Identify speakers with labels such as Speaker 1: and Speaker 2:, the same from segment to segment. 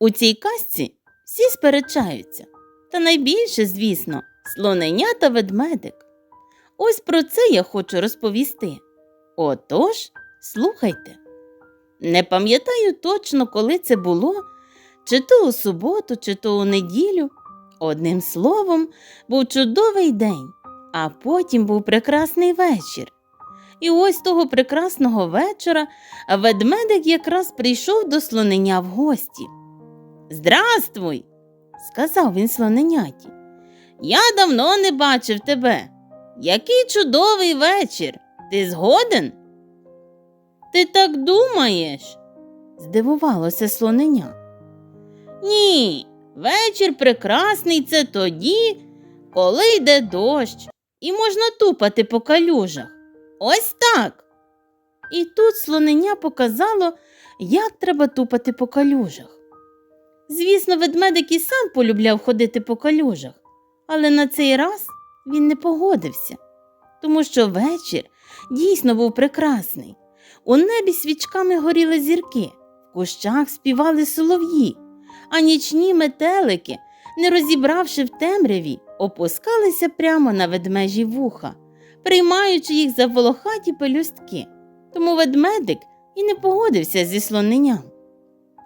Speaker 1: У цій казці всі сперечаються, та найбільше, звісно, слоненя та ведмедик. Ось про це я хочу розповісти. Отож, слухайте. Не пам'ятаю точно, коли це було, чи то у суботу, чи то у неділю. Одним словом, був чудовий день, а потім був прекрасний вечір. І ось того прекрасного вечора ведмедик якраз прийшов до слоненя в гості. Здравствуй, сказав він слоненяті. Я давно не бачив тебе. Який чудовий вечір. Ти згоден? Ти так думаєш? здивувалося слоненя. Ні, вечір прекрасний це тоді, коли йде дощ, і можна тупати по калюжах. Ось так. І тут слоненя показало, як треба тупати по калюжах. Звісно, ведмедик і сам полюбляв ходити по калюжах, але на цей раз він не погодився, тому що вечір дійсно був прекрасний. У небі свічками горіли зірки, в кущах співали солов'ї, а нічні метелики, не розібравши в темряві, опускалися прямо на ведмежі вуха, приймаючи їх за волохаті пелюстки. Тому ведмедик і не погодився зі слоненням.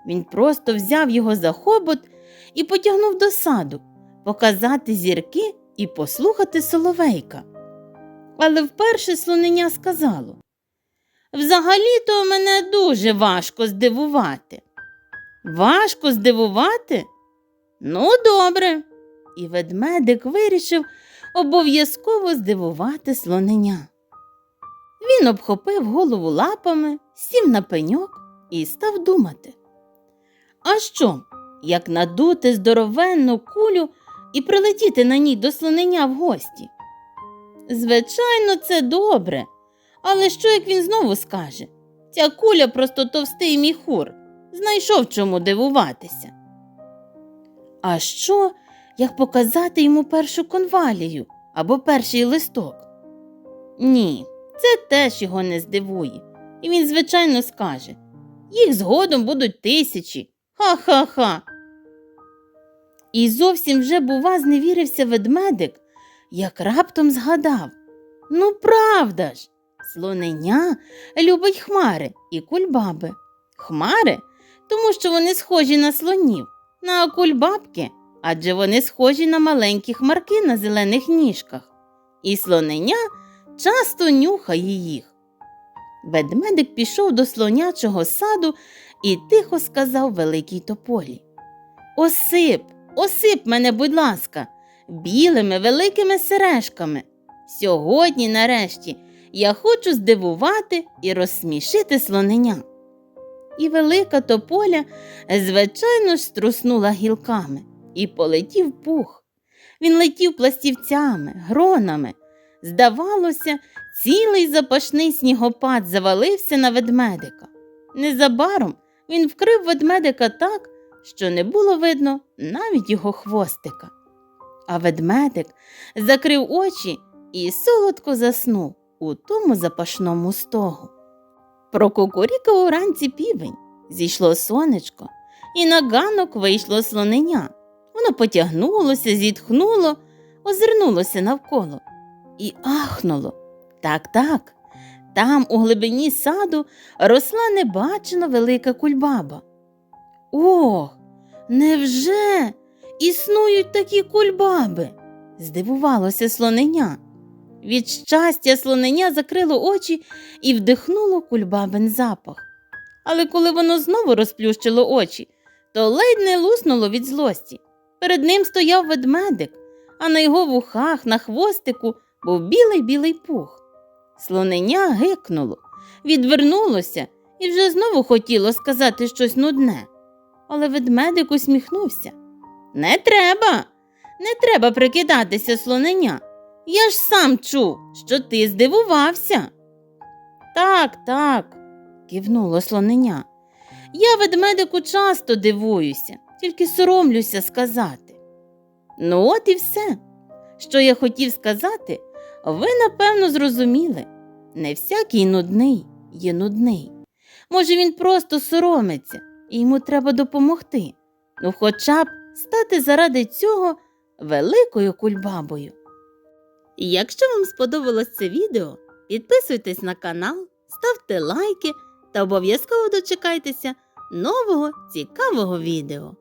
Speaker 1: Він просто взяв його за хобот і потягнув до саду, показати зірки і послухати соловейка. Але вперше слоненя сказало Взагалі-то мене дуже важко здивувати. Важко здивувати? Ну, добре. І ведмедик вирішив обов'язково здивувати слоненя. Він обхопив голову лапами, сів на пеньок і став думати. А що, як надути здоровенну кулю і прилетіти на ній до слонення в гості? Звичайно, це добре, але що як він знову скаже? Ця куля просто товстий міхур, знайшов чому дивуватися. А що, як показати йому першу конвалію або перший листок? Ні, це теж його не здивує, і він, звичайно, скаже їх згодом будуть тисячі. Ха-ха-ха. І зовсім вже, бува, зневірився ведмедик, як раптом згадав. Ну, правда ж, слоненя любить хмари і кульбаби. Хмари, тому що вони схожі на слонів, на кульбабки, адже вони схожі на маленькі хмарки на зелених ніжках, і слоненя часто нюхає їх. Ведмедик пішов до слонячого саду і тихо сказав великій тополі. Осип, осип мене, будь ласка, білими великими сережками. Сьогодні, нарешті, я хочу здивувати і розсмішити слоненя. І велика тополя, звичайно струснула гілками і полетів пух. Він летів пластівцями, гронами. Здавалося, цілий запашний снігопад завалився на ведмедика. Незабаром він вкрив ведмедика так, що не було видно навіть його хвостика. А ведмедик закрив очі і солодко заснув у тому запашному стогу. Прокукурікав уранці півень, зійшло сонечко, і на ганок вийшло слоненя. Воно потягнулося, зітхнуло, озирнулося навколо і ахнуло. Так, так, там, у глибині саду, росла небачено велика кульбаба. Ох, невже існують такі кульбаби? здивувалося слоненя. Від щастя слоненя закрило очі і вдихнуло кульбабин запах. Але коли воно знову розплющило очі, то ледь не луснуло від злості. Перед ним стояв ведмедик, а на його вухах, на хвостику був білий білий пух. Слоненя гикнуло, відвернулося і вже знову хотіло сказати щось нудне. Але ведмедик усміхнувся. Не треба, не треба прикидатися слоненя. Я ж сам чув, що ти здивувався. Так, так, кивнуло слоненя. Я ведмедику часто дивуюся, тільки соромлюся сказати. Ну, от і все. Що я хотів сказати, ви, напевно, зрозуміли. Не всякий нудний є нудний. Може, він просто соромиться, і йому треба допомогти. Ну, хоча б стати заради цього великою кульбабою. Якщо вам сподобалось це відео, підписуйтесь на канал, ставте лайки та обов'язково дочекайтеся нового цікавого відео.